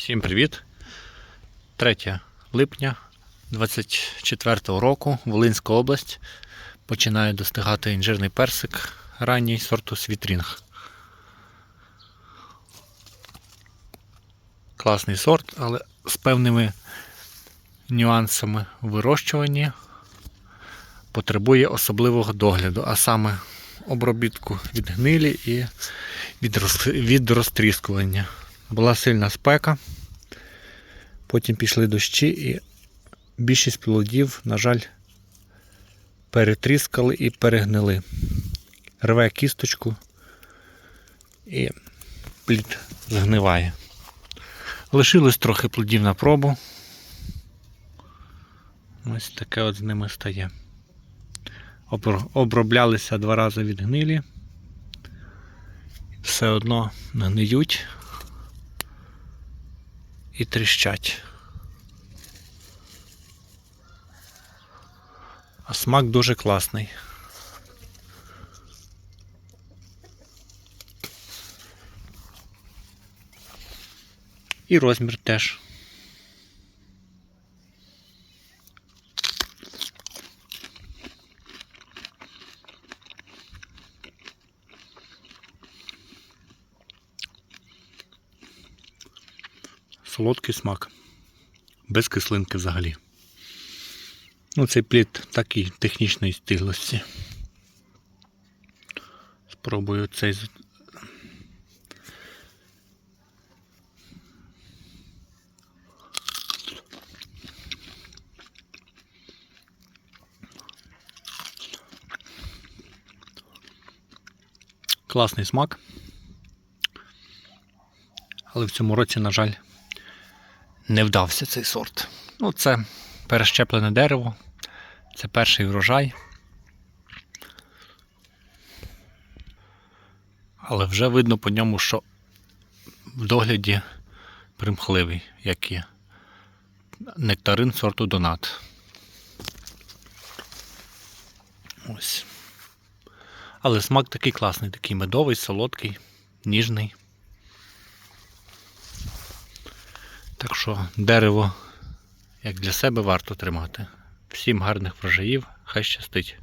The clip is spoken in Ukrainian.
Всім привіт! 3 липня 24 року Волинська область починає достигати інжирний персик ранній сорту Світрінг. Класний сорт, але з певними нюансами у вирощуванні потребує особливого догляду, а саме обробітку від гнилі і від розтріскування. Була сильна спека, потім пішли дощі і більшість плодів, на жаль, перетріскали і перегнили. Рве кісточку і плід згниває. Лишилось трохи плодів на пробу. Ось таке от з ними стає. Оброблялися два рази від гнилі. Все одно гниють і тріщать. А смак дуже класний. І розмір теж. Солодкий смак. Без кислинки взагалі. Ну, цей плід такий технічної стиглості. Спробую цей. Класний смак. Але в цьому році, на жаль, не вдався цей сорт. Ну, це перещеплене дерево, це перший врожай. Але вже видно по ньому, що в догляді примхливий, як і нектарин сорту Донат. Ось. Але смак такий класний, такий медовий, солодкий, ніжний. Так що дерево, як для себе, варто тримати. Всім гарних врожаїв, хай щастить.